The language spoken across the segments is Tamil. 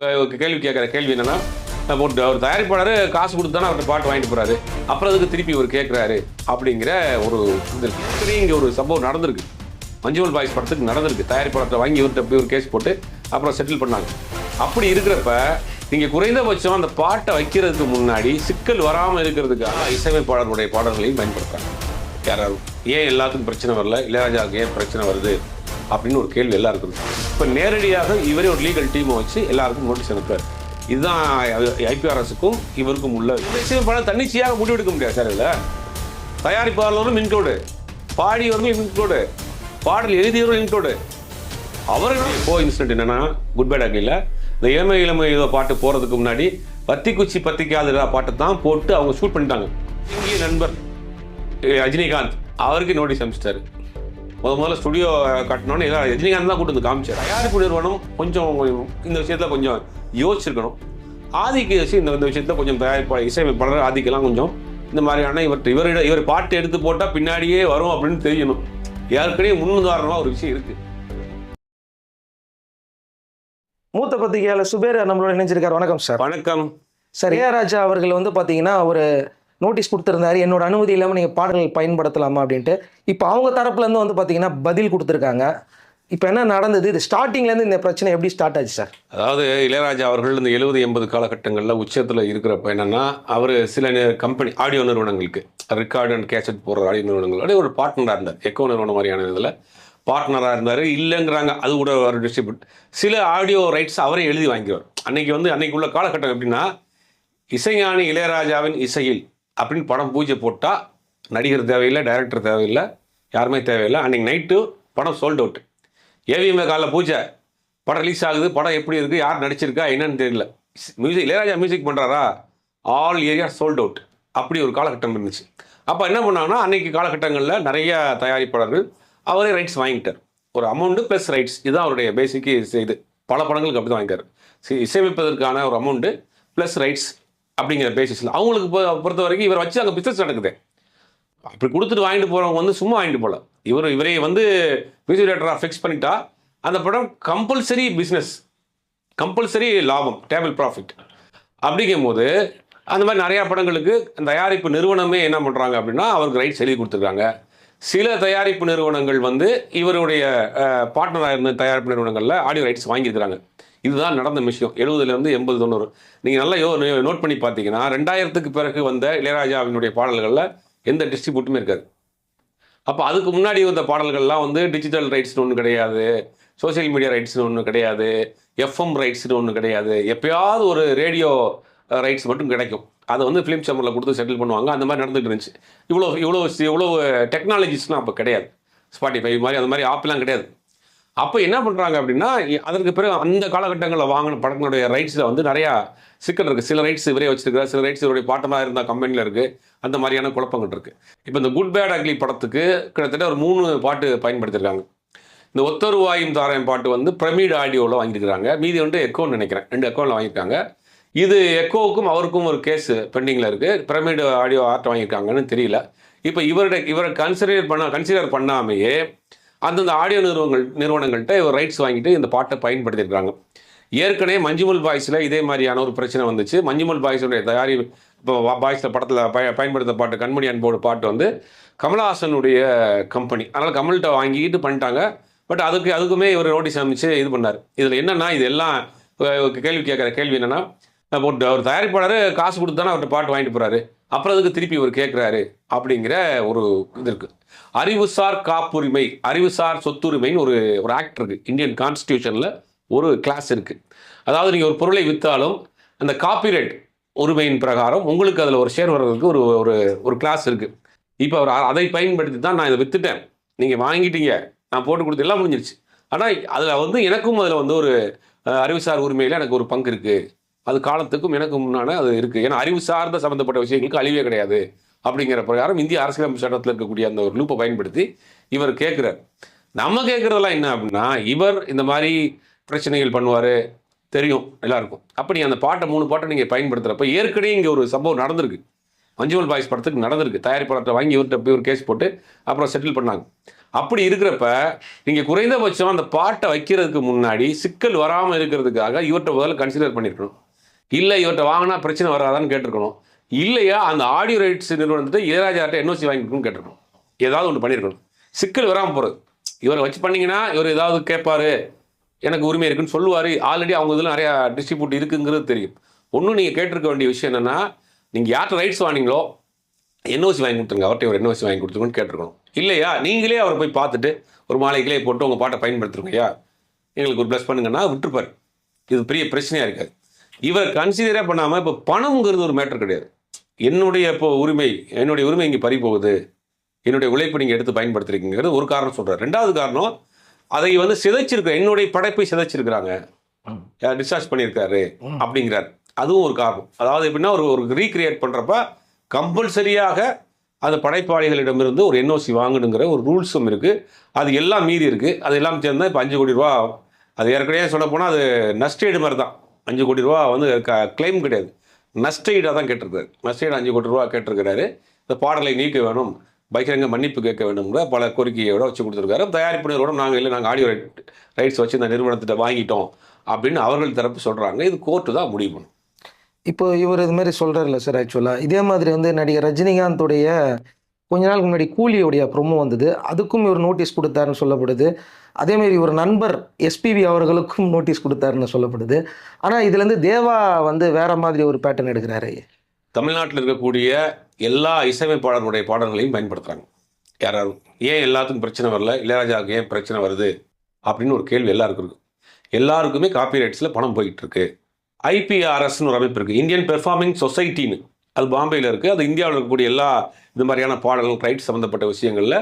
அஹ் கேள்வி கேட்குற கேள்வி என்னன்னா நம்ம ஒரு ஒரு தயாரிப்பாளர் காசு கொடுத்து தானே அவர்கிட்ட பாட்டு வாங்கிட்டு போறாரு. அப்புறம் அதுக்கு திருப்பி இவர் கேட்குறாரு? அப்படிங்கிற ஒரு இது இங்கே ஒரு சம்பவம் நடந்திருக்கு. மஞ்சுமல் பாய்ஸ் படத்துக்கு நடந்திருக்கு. தயாரிப்பாளர்கிட்ட வாங்கி இவர்கிட்ட போய் ஒரு கேஸ் போட்டு அப்புறம் செட்டில் பண்ணாங்க. அப்படி இருக்கிறப்ப நீங்கள் குறைந்தபட்சம் அந்த பாட்டை வைக்கிறதுக்கு முன்னாடி சிக்கல் வராமல் இருக்கிறதுக்காக இசையமைப்பாளருடைய பாடல்களையும் பயன்படுத்துறாங்க யாராவது ஏன் எல்லாத்துக்கும் பிரச்சனை வரல? இளையராஜாவுக்கு ஏன் பிரச்சனை வருது? அப்படின்னு ஒரு கேள்வி எல்லாருக்கும் இப்போ நேரடியாக இவரே ஒரு லீகல் டீமை வச்சு எல்லாருக்கும் நோட்டீஸ் அனுப்புறாரு இதுதான் ஐபிஆர்எஸுக்கும் இவருக்கும் உள்ள இசையமைப்பாளர் தன்னிச்சையாக முடிவெடுக்க முடியாது சார் இல்லை தயாரிப்பாளரும் இன்க்ளூடு பாடியவர்களும் இன்க்ளூடு பாடல் எழுதியவர்களும் இன்க்ளூடு அவர்களும் இப்போ இன்சிடென்ட் என்னன்னா குட் பேட் அக்னியில் இந்த இளமை இளமை ஏதோ பாட்டு போகிறதுக்கு முன்னாடி பத்தி குச்சி பத்திக்காதுடா பாட்டை தான் போட்டு அவங்க ஷூட் பண்ணிட்டாங்க. இங்கே நண்பர் ரஜினிகாந்த் அவருக்கு நோட்டீஸ் அனுப்பிச்சிட்டாரு முத முதல்ல ஸ்டுடியோ கட்டணும்னு எல்லாம் ரஜினிகாந்த் தான் கூட்டு வந்து காமிச்சார். தயாரிப்பு நிறுவனம் கொஞ்சம் இந்த விஷயத்தில் கொஞ்சம் யோசிச்சிருக்கணும். ஆதிக்கு இந்த இந்த விஷயத்தில் கொஞ்சம் தயாரிப்பாளர் இசையமைப்பாளர் ஆதிக்கெல்லாம் கொஞ்சம் இந்த மாதிரியான இவர் இவரிட இவர் பாட்டு எடுத்து போட்டால் பின்னாடியே வரும் அப்படின்னு தெரியணும். ஏற்கனவே முன்னுதாரணமாக ஒரு விஷயம் இருக்குது மூத்த பத்திரிகையாளர் சுபேர் நம்மளோட இணைஞ்சிருக்காரு. வணக்கம் சார். வணக்கம். சார். இளையராஜா அவர்கள் வந்து பார்த்தீங்கன்னா ஒரு நோட்டீஸ் கொடுத்துருந்தாரு. என்னோட அனுமதி இல்லாமல் நீங்கள் பாடல்கள் பயன்படுத்தலாமா அப்படின்ட்டு. இப்போ அவங்க தரப்புலேருந்து வந்து பார்த்தீங்கன்னா பதில் கொடுத்துருக்காங்க. இப்போ என்ன நடந்தது? இது ஸ்டார்டிங்லேருந்து இந்த பிரச்சனை எப்படி ஸ்டார்ட் ஆச்சு சார் அதாவது இளையராஜா அவர்கள் இந்த எழுபது எண்பது காலகட்டங்களில் உச்சத்தில் இருக்கிறப்ப என்னென்னா அவர் சில கம்பெனி ஆடியோ நிறுவனங்களுக்கு ரெக்கார்டு அண்ட் கேசட் போடுற ஆடியோ நிறுவனங்களோட ஒரு பார்ட்னராக இருந்தார். எக்கோ நிறுவனம் மாதிரியான இதில் பார்ட்னராக இருந்தார். இல்லைங்கிறாங்க. அது கூட ஒரு டிஸ்ட்ரிபியூட் சில ஆடியோ ரைட்ஸ் அவரே எழுதி வாங்கிவார் அன்றைக்கி வந்து அன்றைக்கி உள்ள காலகட்டம் எப்படின்னா இசைஞானி இளையராஜாவின் இசையில் அப்படின்னு படம் பூஜை போட்டால் நடிகர் தேவையில்லை டைரக்டர் தேவையில்லை யாருமே தேவையில்லை. அன்னைக்கு நைட்டு படம் சோல்ட் அவுட் ஏவிஎம்ஏ காலைல பூஜை. படம் ரிலீஸ் ஆகுது. படம் எப்படி இருக்குது யார் நடிச்சிருக்கா? என்னன்னு தெரியல. மியூசிக் இளையராஜா மியூசிக் பண்ணுறாரா ஆல் ஏரியா சோல்ட் அவுட் அப்படி ஒரு காலகட்டம் இருந்துச்சு. அப்போ என்ன பண்ணாங்கன்னா அன்றைக்கி காலகட்டங்களில் நிறைய தயாரிப்பாளர்கள் அவரே ரைட்ஸ் வாங்கிட்டார். ஒரு அமௌண்ட்டு ப்ளஸ் ரைட்ஸ் இதுதான் அவருடைய பேசிக்கு இது. பல படங்களுக்கு அப்படி தான் வாங்கிட்டார் இசையமைப்பதற்கான ஒரு அமௌண்ட்டு ப்ளஸ் ரைட்ஸ் அப்படிங்கிற பேசிஸில் அவங்களுக்கு பொறுத்த வரைக்கும் இவரை வச்சு அங்கே பிஸ்னஸ் நடக்குது. அப்படி கொடுத்துட்டு வாங்கிட்டு போகிறவங்க வந்து சும்மா வாங்கிட்டு போகல இவர் இவரே வந்து மியூசிக் டேரக்டராக ஃபிக்ஸ் பண்ணிட்டா அந்த படம் கம்பல்சரி பிஸ்னஸ் கம்பல்சரி லாபம் டேபிள் ப்ராஃபிட் அப்படிங்கும் போது அந்த மாதிரி நிறையா படங்களுக்கு தயாரிப்பு நிறுவனமே என்ன பண்ணுறாங்க அப்படின்னா அவருக்கு ரைட்ஸ் எழுதி கொடுத்துருக்காங்க. சில தயாரிப்பு நிறுவனங்கள் வந்து இவருடைய பார்ட்னராக இருந்த தயாரிப்பு நிறுவனங்களில் ஆடியோ ரைட்ஸ் வாங்கியிருக்கிறாங்க. இதுதான் நடந்த விஷயம். எழுபதுலேருந்து எண்பது தொண்ணூறு. நீங்கள் நல்லா யோ நோட் பண்ணி பார்த்தீங்கன்னா ரெண்டாயிரத்துக்கு பிறகு வந்த இளையராஜாவினுடைய பாடல்களில் எந்த டிஸ்ட்ரிபியூட்டுமே இருக்காது. அப்போ அதுக்கு முன்னாடி வந்த பாடல்கள்லாம் வந்து டிஜிட்டல் ரைட்ஸ்னு ஒன்று கிடையாது. சோஷியல் மீடியா ரைட்ஸ்னு ஒன்று கிடையாது. எஃப்எம் ரைட்ஸ்னு ஒன்று கிடையாது. எப்பயாவது ஒரு ரேடியோ ரைட்ஸ் மட்டும் கிடைக்கும். அதை வந்து ஃபிலிம் சேம்பரில் கொடுத்து செட்டில் பண்ணுவாங்க. அந்த மாதிரி நடந்துட்டு இருந்துச்சு. இவ்வளோ இவ்வளோ இவ்வளோ டெக்னாலஜிஸ்லாம் அப்போ கிடையாது. ஸ்பாட்டிஃபை மாதிரி அந்த மாதிரி ஆப்லாம் கிடையாது. அப்போ என்ன பண்ணுறாங்க அப்படின்னா அதற்கு பிறகு அந்த காலகட்டங்களில் வாங்கின படங்களுடைய ரைட்ஸில் வந்து நிறையா சிக்கல் இருக்குது சில ரைட்ஸ் இவரே வச்சிருக்காரு சில ரைட்ஸ் இவருடைய பாட்டமாக இருந்த கம்பெனியில் இருக்குது அந்த மாதிரியான குழப்பங்கள் இருக்குது இப்போ இந்த குட் பேட் அக்லி படத்துக்கு கிட்டத்தட்ட ஒரு மூணு பாட்டு பயன்படுத்தியிருக்காங்க இந்த ஒத்தருவாயும் தாராயம் பாட்டு வந்து பிரமிட் ஆடியோவில் வாங்கியிருக்கிறாங்க. மீதி வந்து எக்கோன்னு நினைக்கிறேன். ரெண்டு எக்கோவில் வாங்கியிருக்காங்க. இது எக்கோவுக்கும் அவருக்கும் ஒரு கேஸ் பெண்டிங்கில் இருக்குது பிரமிடு ஆடியோ ஆர்ட் வாங்கியிருக்காங்கன்னு தெரியல. இப்போ இவருடைய இவரை கன்சிடர் பண்ண கன்சிடர் பண்ணாமையே அந்தந்த ஆடியோ நிறுவனங்கள் நிறுவனங்கள்கிட்ட இவர் ரைட்ஸ் வாங்கிட்டு இந்த பாட்டை பயன்படுத்தியிருக்காங்க. ஏற்கனவே மஞ்சுமல் பாய்ஸில் இதே மாதிரியான ஒரு பிரச்சனை வந்துச்சு. மஞ்சுமல் பாய்ஸுடைய தயாரி இப்போ பாய்ஸில் படத்தில் பய பயன்படுத்த பாட்டு கண்மணி அன்போடு பாட்டு வந்து கமல்ஹாசனுடைய கம்பெனி அதனால் கமல்கிட்ட வாங்கிட்டு பண்ணிட்டாங்க. பட் அதுக்கு அதுக்குமே இவர் நோட்டீஸ் அமைச்சு இது பண்ணார். இதில் என்னென்னா இது எல்லாம் கேள்வி கேட்குற கேள்வி என்னென்னா போட்டு அவர் தயாரிப்பாளர் காசு கொடுத்து தானே அவர்கிட்ட பாட்டு வாங்கிட்டு போகிறாரு அப்புறம் அதுக்கு திருப்பி இவர் கேட்குறாரு அப்படிங்கிற ஒரு இது இருக்குது அறிவுசார் காப்புரிமை அறிவுசார் சொத்துரிமைன்னு ஒரு ஒரு ஆக்ட் இருக்குது இந்தியன் கான்ஸ்டியூஷனில் ஒரு கிளாஸ் இருக்குது அதாவது நீங்கள் ஒரு பொருளை விற்றாலும் அந்த காப்பிரைட் உரிமையின் பிரகாரம் உங்களுக்கு அதில் ஒரு ஷேர் வர்றதுக்கு ஒரு ஒரு ஒரு கிளாஸ் இருக்குது இப்போ அவர் அதை பயன்படுத்தி தான் நான் இதை விற்றுட்டேன் நீங்கள் வாங்கிட்டீங்க. நான் போட்டு கொடுத்து எல்லாம் முடிஞ்சிருச்சு. ஆனால் அதில் வந்து எனக்கும் அதில் வந்து ஒரு அறிவுசார் உரிமையில் எனக்கு ஒரு பங்கு இருக்குது அது காலத்துக்கும் எனக்கு முன்னான அது இருக்குது ஏன்னா அறிவு சார்ந்த சம்மந்தப்பட்ட விஷயங்களுக்கு அழிவே கிடையாது. அப்படிங்கிற பிரகாரம் இந்திய அரசியலமைப்பு சட்டத்தில் இருக்கக்கூடிய அந்த ஒரு லூப்பை பயன்படுத்தி இவர் கேட்குறார். நம்ம கேட்குறதெல்லாம் என்ன அப்படின்னா இவர் இந்த மாதிரி பிரச்சனைகள் பண்ணுவார் தெரியும் எல்லாருக்கும். அப்படி அந்த பாட்டை மூணு பாட்டை நீங்கள் பயன்படுத்துகிறப்ப ஏற்கனவே இங்கே ஒரு சம்பவம் நடந்திருக்கு. மஞ்சுவல் பாய்ஸ் படத்துக்கு நடந்திருக்கு. தயாரிப்பாளர்கிட்ட வாங்கி இவர்கிட்ட போய் ஒரு கேஸ் போட்டு அப்புறம் செட்டில் பண்ணாங்க. அப்படி இருக்கிறப்ப நீங்கள் குறைந்தபட்சம் அந்த பாட்டை வைக்கிறதுக்கு முன்னாடி சிக்கல் வராமல் இருக்கிறதுக்காக இவர்கிட்ட முதல்ல கன்சிடர் பண்ணியிருக்கணும் இல்லை இவர்கிட்ட வாங்கினா பிரச்சனை வராதான்னு கேட்டிருக்கணும். இல்லையா அந்த ஆடியோ ரைட்ஸ் நிறுவனத்தை இளையராஜாட்ட என்ஓசி வாங்கிக்கணும்னு கேட்டிருக்கணும். ஏதாவது ஒன்று பண்ணியிருக்கணும். சிக்கல் வராமல் போகிறது இவரை வச்சு பண்ணிங்கன்னா இவர் ஏதாவது கேட்பாரு. எனக்கு உரிமை இருக்குன்னு சொல்லுவார். ஆல்ரெடி அவங்க இதில் நிறையா டிஸ்ட்ரிபியூட் இருக்குங்கிறது தெரியும். ஒன்றும் நீங்கள் கேட்டிருக்க வேண்டிய விஷயம் என்னென்னா நீங்கள் யார்கிட்ட ரைட்ஸ் வாங்கினீங்களோ என்ஓசி வாங்கி கொடுத்துருங்க. அவர்கிட்ட ஒரு என்ஓசி வாங்கி கொடுத்துருங்கன்னு கேட்டிருக்கணும். இல்லையா நீங்களே அவரை போய் பார்த்துட்டு ஒரு மாலைக்கிலே போட்டு உங்கள் பாட்டை பயன்படுத்துருங்க ஐயா. எங்களுக்கு ஒரு ப்ளஸ் பண்ணுங்கன்னா விட்டுருப்பார். இது பெரிய பிரச்சனையாக இருக்காது. இவர் கன்சிடரே பண்ணாமல் இப்போ பணம்ங்கிறது ஒரு மேட்டர் கிடையாது. என்னுடைய இப்போ உரிமை என்னுடைய உரிமை இங்கே பறி போகுது. என்னுடைய உழைப்பை நீங்கள் எடுத்து பயன்படுத்துறீங்கிறது ஒரு காரணம் சொல்கிறார் ரெண்டாவது காரணம் அதை வந்து சிதைச்சிருக்க என்னுடைய படைப்பை சிதைச்சிருக்கிறாங்க. டிஸ்சார்ஜ் பண்ணியிருக்காரு அப்படிங்கிறார். அதுவும் ஒரு காரணம். அதாவது எப்படின்னா ஒரு ஒரு ரீக்ரியேட் பண்ணுறப்ப கம்பல்சரியாக அந்த படைப்பாளிகளிடமிருந்து ஒரு என்ஓசி வாங்கணுங்கிற ஒரு ரூல்ஸும் இருக்குது அது எல்லாம் மீறி இருக்குது அது எல்லாம் சேர்ந்தா இப்போ அஞ்சு கோடி ரூபா அது ஏற்கனவே சொல்ல போனால் அது நஷ்டஈடு மாதிரி தான் அஞ்சு கோடி ரூபா வந்து க கிளைம் கிடையாது. நஷ்டஈடாக தான் கேட்டிருக்காரு. நஷ்டஈடு அஞ்சு கோடி ரூபா கேட்டிருக்கிறாரு. இந்த பாடலை நீக்க வேணும் பகிரங்க மன்னிப்பு கேட்க வேணுங்கிற பல கோரிக்கையோட வச்சு கொடுத்துருக்காரு. தயாரிப்பு நிறுவனம் நாங்கள் இல்லை நாங்கள் ஆடியோ ரைட் ரைட்ஸ் வச்சு இந்த நிறுவனத்திட்ட வாங்கிட்டோம் அப்படின்னு அவர்கள் தரப்பு சொல்கிறாங்க இது கோர்ட்டு தான் முடிவு பண்ணும். இப்போ இவர் இது மாதிரி சொல்கிறார்ல சார் ஆக்சுவலாக இதே மாதிரி வந்து நடிகர் ரஜினிகாந்தோடைய கொஞ்ச நாளுக்கு முன்னாடி கூலியோடைய ப்ரொமோ வந்தது. அதுக்கும் இவர் நோட்டீஸ் கொடுத்தாருன்னு சொல்லப்படுது. அதேமாரி ஒரு நண்பர் எஸ்பிவி அவர்களுக்கும் நோட்டீஸ் கொடுத்தாருன்னு சொல்லப்படுது. ஆனால் இதுலேருந்து தேவா வந்து வேற மாதிரி ஒரு பேட்டர்ன் எடுக்கிறாரு. தமிழ்நாட்டில் இருக்கக்கூடிய எல்லா இசையமைப்பாளர்களுடைய பாடல்களையும் பயன்படுத்துகிறாங்க யாராரும் ஏன் எல்லாத்துக்கும் பிரச்சனை வரல? இளையராஜாவுக்கு ஏன் பிரச்சனை வருது? அப்படின்னு ஒரு கேள்வி எல்லாருக்கும் இருக்கு. எல்லாருக்குமே காப்பி ரைட்ஸில் பணம் போயிட்டு இருக்கு. ஐபிஆர்எஸ்னு ஒரு அமைப்பு இருக்குது இந்தியன் பெர்ஃபார்மிங் சொசைட்டின்னு அது பாம்பேயில் இருக்குது அது இந்தியாவில் இருக்கக்கூடிய எல்லா இது மாதிரியான பாடல்கள் ரைட்ஸ் சம்மந்தப்பட்ட விஷயங்களில்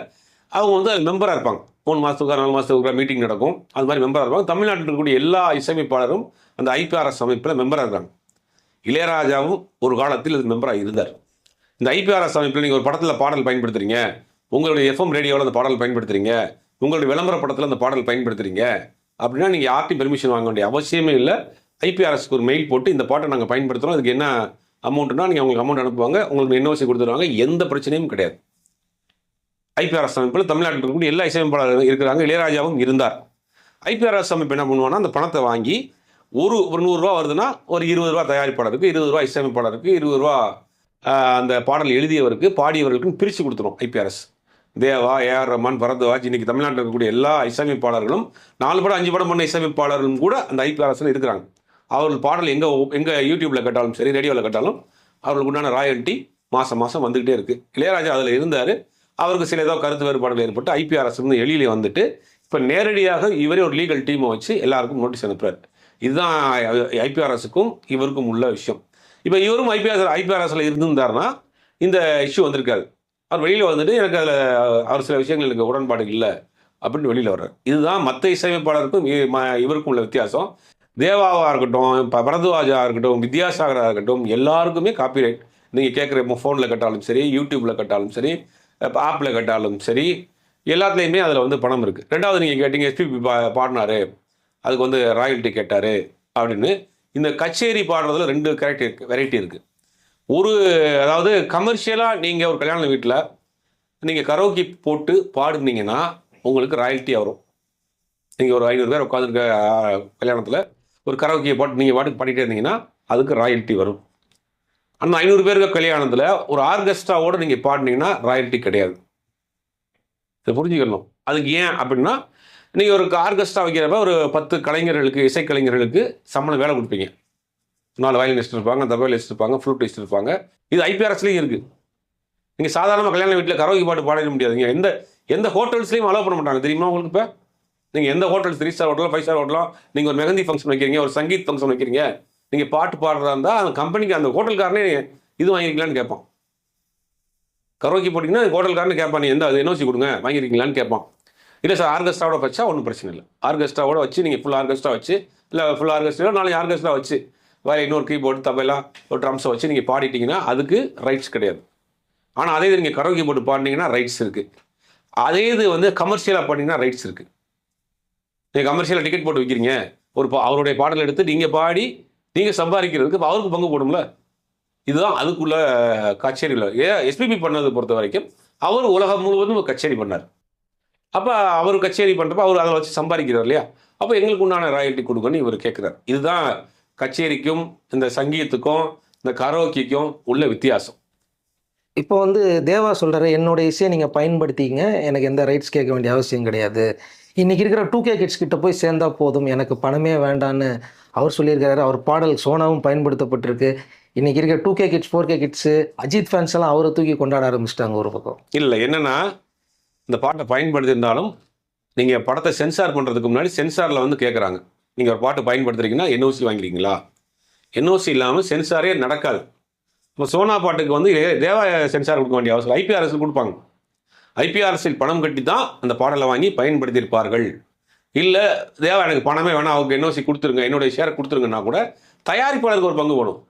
அவங்க வந்து அது மெம்பராக இருப்பாங்க. மூணு மாதத்துக்கு நாலு மாதத்துக்கு மீட்டிங் நடக்கும். அது மாதிரி மெம்பராக இருப்பாங்க. தமிழ்நாட்டில் இருக்கக்கூடிய எல்லா இசையமைப்பாளரும் அந்த ஐபிஆர்எஸ் அமைப்பில் மெம்பராக இருக்காங்க. இளையராஜாவும் ஒரு காலத்தில் இது மெம்பராக இருந்தார். இந்த ஐபிஆர்எஸ் அமைப்பில் நீங்கள் ஒரு படத்தில் பாடல் பயன்படுத்துறீங்க. உங்களுடைய எஃப்எம் ரேடியோவில் அந்த பாடல் பயன்படுத்துறீங்க. உங்களுடைய விளம்பர படத்தில் அந்த பாடல் பயன்படுத்துறீங்க. அப்படின்னா நீங்கள் யார்ட்டையும் பெர்மிஷன் வாங்க வேண்டிய அவசியமே இல்லை. ஐபிஆர்எஸ்க்கு ஒரு மெயில் போட்டு இந்த பாட்டை நாங்கள் பயன்படுத்துகிறோம் அதுக்கு என்ன அமௌண்ட்னா நீங்கள் உங்களுக்கு அமௌண்ட் அனுப்புவாங்க உங்களுக்கு என்ஓசி கொடுத்துருவாங்க எந்த பிரச்சனையும் கிடையாது. ஐபிஆர்எஸ் அமைப்பில் தமிழ்நாட்டில் இருக்கக்கூடிய எல்லா இசையமைப்பாளர்கள் இருக்கிறாங்க இளையராஜாவும் இருந்தார். ஐபிஆர்எஸ் அமைப்பு என்ன பண்ணுவாங்கன்னா அந்த பணத்தை வாங்கி ஒரு ஒரு நூறுரூவா வருதுன்னா ஒரு இருபது ரூபா தயாரிப்பாளருக்கு இருபது ரூபா இசையமைப்பாளருக்கு இருபது ரூபா அந்த பாடல் எழுதியவருக்கு பாடியவர்களுக்கும் பிரித்து கொடுத்துரும் ஐபிஆர்எஸ் தேவா ஏஆர் ரஹ்மான் பரத்வாஜ் இன்னைக்கு தமிழ்நாட்டில் இருக்கக்கூடிய எல்லா இசையமைப்பாளர்களும் நாலு படம் அஞ்சு படம் பண்ண இசையமைப்பாளர்களும் கூட அந்த ஐபிஆர்எஸ்ல இருக்கிறாங்க. அவர்கள் பாடல் எங்கே எங்கே யூடியூப்பில் கேட்டாலும் சரி ரேடியோவில் கேட்டாலும் அவர்களுக்கு உண்டான ராயல்ட்டி மாதம் மாதம் வந்துக்கிட்டே இருக்குது இளையராஜா அதில் இருந்தார். அவருக்கு சில ஏதோ கருத்து வேறுபாடுகள் ஏற்பட்டு ஐபிஆர்எஸ்லேருந்து எளியிலே வந்துட்டு இப்போ நேரடியாக இவரே ஒரு லீகல் டீமை வச்சு எல்லாருக்கும் நோட்டீஸ் அனுப்புகிறார் இதுதான் ஐபிஆர்எஸுக்கும் இவருக்கும் உள்ள விஷயம். இப்போ இவரும் ஐபிஆர் ஐபிஆர்எஸில் இருந்திருந்தாருன்னா இந்த இஷ்யூ வந்திருக்காரு அவர் வெளியில் வந்துட்டு எனக்கு அதில் அவர் சில விஷயங்கள் எனக்கு உடன்பாடு இல்லை அப்படின்னு வெளியில் வர்றார். இதுதான் மற்ற இசையமைப்பாளருக்கும் இவருக்கும் உள்ள வித்தியாசம். தேவாவாக இருக்கட்டும் இப்போ பரத்வாஜா இருக்கட்டும் வித்யாசாகராக இருக்கட்டும் எல்லாருக்குமே காப்பிரைட் நீங்கள் கேட்குற ஃபோனில் கட்டாலும் சரி யூடியூப்பில் கட்டாலும் சரி இப்போ ஆப்பில் கட்டாலும் சரி எல்லாத்துலேயுமே அதில் வந்து பணம் இருக்குது ரெண்டாவது நீங்கள் கேட்டீங்க எஸ்பிபி பா பாடினாரு அதுக்கு வந்து ராயல்ட்டி கேட்டார் அப்படின்னு. இந்த கச்சேரி பாடுறதுல ரெண்டு கேரக்டர் இருக்குது வெரைட்டி இருக்குது ஒரு அதாவது கமர்ஷியலாக நீங்கள் ஒரு கல்யாண வீட்டில் நீங்கள் கரோக்கி போட்டு பாடுனீங்கன்னா உங்களுக்கு ராயல்ட்டியாக வரும். நீங்கள் ஒரு ஐநூறு பேர் உட்காந்துருக்க கல்யாணத்தில் ஒரு கரோக்கியை போட்டு நீங்கள் பாட்டுக்கு பாடிட்டே இருந்தீங்கன்னா அதுக்கு ராயல்ட்டி வரும். அந்த ஐநூறு பேருக்கு கல்யாணத்தில் ஒரு ஆர்கெஸ்ட்ராவோடு நீங்கள் பாடினீங்கன்னா ராயல்ட்டி கிடையாது. இதை புரிஞ்சுக்கணும். அதுக்கு ஏன் அப்படின்னா நீங்கள் ஒரு ஆர்கெஸ்ட்ரா வைக்கிறப்ப ஒரு பத்து கலைஞர்களுக்கு இசைக்கலைஞர்களுக்கு சம்பளம் வேலை கொடுப்பீங்க. நாலு வயலினிஸ்ட் இருப்பாங்க தபலிஸ்ட் இருப்பாங்க ஃப்ளூட்டிஸ்ட் இருப்பாங்க. இது ஐபிஆர்எஸ்லேயும் இருக்குது நீங்கள் சாதாரணமாக கல்யாண வீட்டில் கரோக்கி பாட்டு பாட முடியாதுங்க. எந்த எந்த ஹோட்டல்ஸ்லையும் அலோவ் பண்ண மாட்டாங்க. தெரியுமா உங்களுக்கு இப்போ? நீங்கள் எந்த ஹோட்டல் த்ரீ ஸ்டார் ஹோட்டலோ ஃபைவ் ஸ்டார் ஹோட்டலோ நீங்கள் ஒரு மெஹந்தி ஃபங்க்ஷன் வைக்கிறீங்க ஒரு சங்கீத் ஃபங்க்ஷன் வைக்கிறீங்க நீங்கள் பாட்டு பாடுறதா இருந்தால் அந்த கம்பெனிக்கு அந்த ஹோட்டல்காரனே இது வாங்கிக்கலான்னு கேட்பான். கரோக்கி போட்டிங்கன்னா ஹோட்டல்காரனு கேட்பான் நீ எந்த அது என்ஓசி கொடுங்க வாங்கிருக்கீங்களான்னு கேட்பான். இல்லை சார் ஆர்கெஸ்ட்ராவோட வச்சா ஒன்றும் பிரச்சனை இல்லை. ஆர்கெஸ்ட்ராவோட வச்சு நீங்கள் ஃபுல் ஆர்கெஸ்ட்ரா வச்சு இல்லை ஃபுல் ஆர்கெஸ்ட்ரா நாளைக்கு ஆர்கெஸ்ட்ரா வச்சு வேறு இன்னொரு கீபோர்டு தபைலா ஒரு ட்ரம்ஸை வச்சு நீங்கள் பாடிட்டீங்கன்னா அதுக்கு ரைட்ஸ் கிடையாது. ஆனால் அதே இது நீங்கள் கரோக்கி போட்டு பாடினீங்கன்னா ரைட்ஸ் இருக்குது அதே இது வந்து கமர்ஷியலாக பாடினீங்கன்னா ரைட்ஸ் இருக்குது நீங்கள் கமர்ஷியலாக டிக்கெட் போட்டு விற்கிறீங்க ஒரு அவருடைய பாடல் எடுத்து நீங்கள் பாடி நீங்கள் சம்பாதிக்கிறதுக்கு அவருக்கு பங்கு போடும்ல. இதுதான் அதுக்குள்ள கச்சேரியில் ஏ எஸ்பிபி பண்ணதை பொறுத்த வரைக்கும் அவர் உலகம் முழுவதும் ஒரு கச்சேரி பண்ணார். அப்போ அவர் கச்சேரி பண்ணுறப்ப அவர் அதை வச்சு சம்பாதிக்கிறார் இல்லையா? அப்போ எங்களுக்கு உண்டான ராயல்ட்டி கொடுக்குன்னு இவர் கேட்குறார் இதுதான் கச்சேரிக்கும் இந்த சங்கீதத்துக்கும் இந்த கரோக்கிக்கும் உள்ள வித்தியாசம். இப்போ வந்து தேவா சொல்கிறாரு என்னோட இசையை நீங்கள் பயன்படுத்திங்க எனக்கு எந்த ரைட்ஸ் கேட்க வேண்டிய அவசியம் கிடையாது. இன்றைக்கி இருக்கிற டூ கே கிட்ஸ் கிட்ட போய் சேர்ந்தா போதும். எனக்கு பணமே வேண்டான்னு அவர் சொல்லியிருக்காரு அவர் பாடல் சோனாவும் பயன்படுத்தப்பட்டிருக்கு. இன்றைக்கி இருக்கிற two K kids four K kids Ajith fans எல்லாம் அவரை தூக்கி கொண்டாட ஆரம்பிச்சிட்டாங்க ஒரு பக்கம். இல்லை என்னன்னா இந்த பாட்டை பயன்படுத்தியிருந்தாலும் நீங்கள் படத்தை சென்சார் பண்ணுறதுக்கு முன்னாடி சென்சாரில் வந்து கேட்குறாங்க நீங்கள் ஒரு பாட்டு பயன்படுத்துறீங்கன்னா என்ஓசி வாங்கிக்கிறீங்களா? என்ஓசி இல்லாமல் சென்சாரே நடக்காது. இப்போ சோனா பாட்டுக்கு வந்து தேவா சென்சார் கொடுக்க வேண்டிய அவசியம் ஐபிஆர்எஸ் கொடுப்பாங்க. ஐபிஆர்எஸில் பணம் கட்டி தான் அந்த பாடலை வாங்கி பயன்படுத்தியிருப்பார்கள். இல்லை தேவா எனக்கு பணமே வேணாம். அவங்க என்ஓசி கொடுத்துருங்க. என்னுடைய ஷேர் கொடுத்துருங்கன்னா கூட தயாரிப்பாளருக்கு ஒரு பங்கு போகணும்.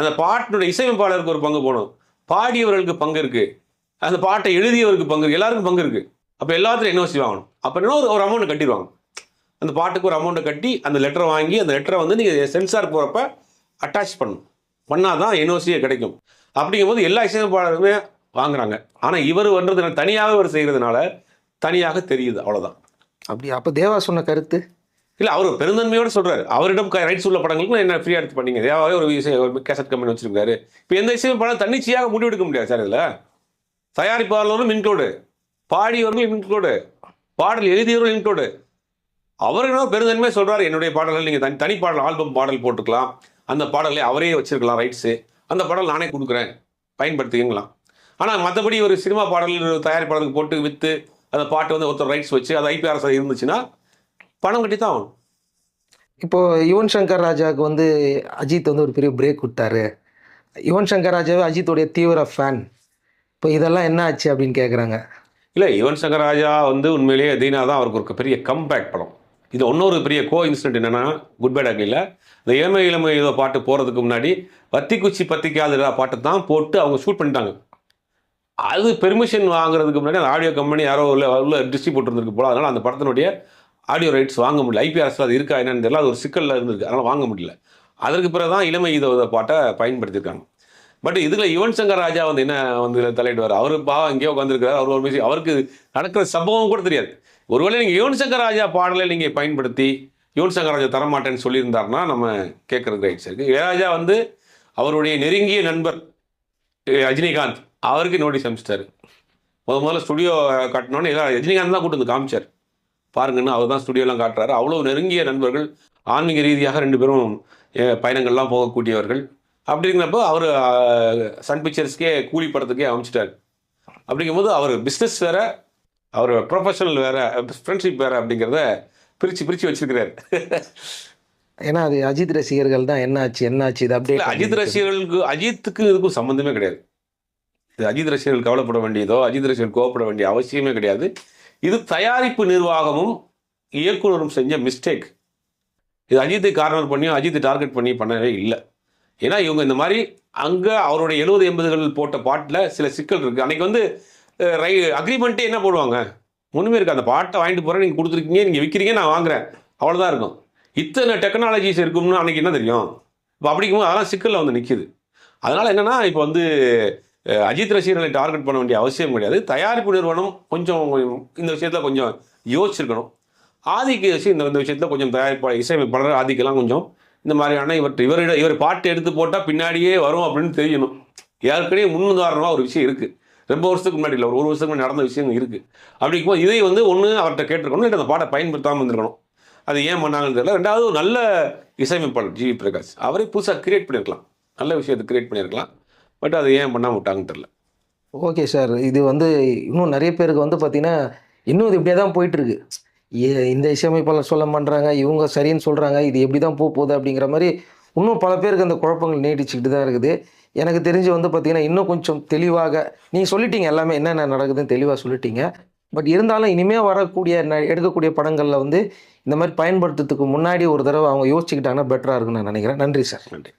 அந்த பாட்டினுடைய இசையமைப்பாளருக்கு ஒரு பங்கு போகணும். பாடியவர்களுக்கு பங்கு இருக்குது அந்த பாட்டை எழுதியவருக்கு பங்கு இருக்கு. எல்லாருக்கும் பங்கு இருக்குது அப்போ எல்லாத்துலையும் என்ஓசி வாங்கணும். அப்போ இன்னொரு ஒரு ஒரு அமௌண்ட் கட்டிடுவாங்க. அந்த பாட்டுக்கு ஒரு அமௌண்ட்டை கட்டி அந்த லெட்டரை வாங்கி அந்த லெட்டரை வந்து நீங்கள் சென்சார் போகிறப்ப அட்டாச் பண்ணணும். பண்ணால் தான் என்ஓசியே கிடைக்கும். அப்படிங்கும்போது எல்லா இசையமைப்பாளருமே வாங்குறாங்க. ஆனால் இவர் வந்தது தனியாக இவர் செய்கிறதுனால தனியாக தெரியுது அவ்வளோதான் அப்படி அப்போ தேவா சொன்ன கருத்து? இல்லை அவர் பெருந்தன்மையோடு சொல்றாரு. அவரிடம் ரைட்ஸ் உள்ள படங்களுக்கு என்ன ஃப்ரீயாக எடுத்து பண்ணீங்க? தேவாவே ஒரு ஒரு கேசட் கம்பெனி வச்சிருக்காரு. இப்போ எந்த இசையும் படம் தன்னிச்சையாக முடிவெடுக்க முடியாது சார் இதில். தயாரிப்பாளரும் இன்க்ளூடு பாடியவர்களும் இன்க்ளூடு பாடல் எழுதியவர்கள் இன்க்ளூடு அவர் என்ன பெருந்தன்மையாக சொல்றாரு. என்னுடைய பாடல்கள் நீங்கள் தனி தனி பாடல் ஆல்பம் பாடல் போட்டுக்கலாம். அந்த பாடலை அவரே வச்சிருக்கலாம் ரைட்ஸு அந்த பாடல் நானே கொடுக்குறேன். பயன்படுத்திக்கலாம் ஆனால் மற்றபடி ஒரு சினிமா பாடல் ஒரு தயாரிப்பாளருக்கு போட்டு விற்று அந்த பாட்டு வந்து ஒருத்தர் ரைட்ஸ் வச்சு அது ஐபிஆர்எஸ் இருந்துச்சுன்னா பணம் கட்டி தான் ஆகணும். இப்போ யுவன் சங்கர் ராஜாவுக்கு வந்து அஜித் வந்து ஒரு பெரிய பிரேக் கொடுத்தாரு யுவன் சங்கர் ராஜாவே அஜித்துடைய தீவிர ஃபேன் இப்போ இதெல்லாம் என்ன ஆச்சு அப்படின்னு கேட்குறாங்க இல்லை யுவன் சங்கர் ராஜா வந்து உண்மையிலேயே தீனா தான் அவருக்கு ஒரு பெரிய கம்பேக் படம். இது இன்னொரு பெரிய கோ இன்சிடென்ட் என்னன்னா குட் பேட் அக்னியில் இந்த இளமை இளமை ஏதோ பாட்டு போகிறதுக்கு முன்னாடி வத்தி குச்சி பத்திக்காதுடா பாட்டு தான் போட்டு அவங்க ஷூட் பண்ணிட்டாங்க. அது பெர்மிஷன் வாங்குறதுக்கு முன்னாடி அந்த ஆடியோ கம்பெனி யாரோ உள்ள உள்ள டிஸ்ட்ரிபியூட்டர் இருந்திருக்கு போல. அதனால் அந்த படத்தினுடைய ஆடியோ ரைட்ஸ் வாங்க முடியல. ஐபிஆர்எஸ்ல அது இருக்கா என்னன்னு தெரியல. அது ஒரு சிக்கலில் இருந்திருக்கு. அதனால் வாங்க முடியல. அதற்கு பிறகு தான் இளமை இதோ பாட்டை பயன்படுத்தியிருக்காங்க. பட் இதில் யுவன் சங்கர் ராஜா வந்து என்ன வந்து தலையிடுவார்? அவர் பாவம் இங்கேயோ உட்காந்துருக்காரு அவர் ஒரு விஷயம் அவருக்கு நடக்கிற சம்பவம் கூட தெரியாது. ஒருவேளை நீங்கள் யுவன் சங்கர் ராஜா பாடலை நீங்கள் பயன்படுத்தி யுவன் சங்கர் ராஜா தரமாட்டேன்னு சொல்லியிருந்தாருன்னா நம்ம கேட்குறது ரைட்ஸ் இருக்குது இளையராஜா வந்து அவருடைய நெருங்கிய நண்பர் ரஜினிகாந்த் அவருக்கு நோட்டீஸ் அனுப்பிச்சிட்டாரு முத முதல்ல ஸ்டுடியோ காட்டினோன்னே எல்லாம் ரஜினிகாந்த் தான் கூட்டு வந்து காமிச்சார். பாருங்கன்னு அவர் தான் ஸ்டுடியோலாம் காட்டுறாரு. அவ்வளோ நெருங்கிய நண்பர்கள் ஆன்மீக ரீதியாக ரெண்டு பேரும் பயணங்கள்லாம் போகக்கூடியவர்கள். அப்படிங்கிறப்போ அவர் சன் பிக்சர்ஸ்க்கே கூலி படத்துக்கே அமைச்சிட்டார். அப்படிங்கும்போது அவர் பிஸ்னஸ் வேற அவர் ப்ரொஃபஷனல் வேற ஃப்ரெண்ட்ஷிப் வேற அப்படிங்கிறத பிரித்து பிரித்து வச்சிருக்கிறார். ஏன்னா அது அஜித் ரசிகர்கள் தான் என்ன ஆச்சு என்ன ஆச்சு இது அப்டேட் அஜித் ரசிகர்களுக்கு அஜித்துக்கு இதுக்கும் சம்மந்தமே கிடையாது. இது அஜித் ரசிகர்கள் கவலைப்பட வேண்டியதோ அஜித் ரசிகர்கள் கோவப்பட வேண்டிய அவசியமே கிடையாது. இது தயாரிப்பு நிர்வாகமும் இயக்குனரும் செஞ்ச மிஸ்டேக் இது அஜித்தை கார்னர் பண்ணியும் அஜித்தை டார்கெட் பண்ணி பண்ணவே இல்லை. ஏன்னா இவங்க இந்த மாதிரி அங்கே அவருடைய எழுபது எண்பதுகள் போட்ட பாட்டில் சில சிக்கல் இருக்குது அன்றைக்கி வந்து ரை அக்ரிமெண்ட்டே என்ன போடுவாங்க? ஒன்றுமே இருக்குது அந்த பாட்டை வாங்கிட்டு போகிறேன் நீங்கள் கொடுத்துருக்கீங்க நீங்கள் விற்கிறீங்க நான் வாங்குறேன். அவ்வளோதான் இருக்கும். இத்தனை டெக்னாலஜிஸ் இருக்கும்னு அன்னைக்கு என்ன தெரியும்? இப்போ அப்படிங்கும்போது அதெல்லாம் சிக்கலில் வந்து நிற்கிது அதனால் என்னென்னா இப்போ வந்து அஜித் ரசிகர்களை டார்கெட் பண்ண வேண்டிய அவசியம் கிடையாது. தயாரிப்பு நிறுவனம் கொஞ்சம் இந்த விஷயத்தில் கொஞ்சம் யோசிச்சிருக்கணும். ஆதிக்கு விஷயம் இந்த இந்த விஷயத்தில் கொஞ்சம் தயாரிப்பாளர் இசையமைப்பாளர் ஆதிக்கெல்லாம் கொஞ்சம் இந்த மாதிரியான இவர் இவரிட இவர் பாட்டு எடுத்து போட்டால் பின்னாடியே வரும் அப்படின்னு தெரியணும். ஏற்கனவே முன்னுதாரணமாக ஒரு விஷயம் இருக்குது ரொம்ப வருஷத்துக்கு முன்னாடி இல்லை ஒரு ஒரு வருஷத்துக்கு முன்னாடி நடந்த விஷயம் இருக்குது அப்படிங்கும்போது இதை வந்து ஒன்று அவர்கிட்ட கேட்டிருக்கணும் இல்லை அந்த பாட்டை பயன்படுத்தாமல் இருந்திருக்கணும். அது ஏன் பண்ணாங்கன்னு தெரியல. ரெண்டாவது நல்ல இசையமைப்பாளர் ஜிவி பிரகாஷ். அவரே புதுசாக கிரியேட் பண்ணியிருக்கலாம் நல்ல விஷயத்தை கிரியேட் பண்ணியிருக்கலாம் பட் அது ஏன் பண்ணாமல் விட்டாங்கன்னு தெரியல. ஓகே சார் இது வந்து இன்னும் நிறைய பேருக்கு வந்து பார்த்தீங்கன்னா இன்னும் இது இப்படியே தான் போயிட்டுருக்கு. இந்த இசையமைப்பாளர் சொல்ல மாட்றாங்க இவங்க சரின்னு சொல்கிறாங்க இது எப்படி தான் போக போகுது அப்படிங்கிற மாதிரி இன்னும் பல பேருக்கு அந்த குழப்பங்கள் நீடிச்சுக்கிட்டு தான் இருக்குது. எனக்கு தெரிஞ்சு வந்து பார்த்தீங்கன்னா இன்னும் கொஞ்சம் தெளிவாக நீங்கள் சொல்லிட்டீங்க எல்லாமே என்னென்ன நடக்குதுன்னு தெளிவாக சொல்லிட்டீங்க. பட் இருந்தாலும் இனிமேல் வரக்கூடிய எடுக்கக்கூடிய படங்களில் வந்து இந்த மாதிரி பயன்படுத்துறதுக்கு முன்னாடி ஒரு தடவை அவங்க யோசிச்சுக்கிட்டாங்கன்னா பெட்டராக இருக்கும்னு நான் நினைக்கிறேன். நன்றி சார். நன்றி.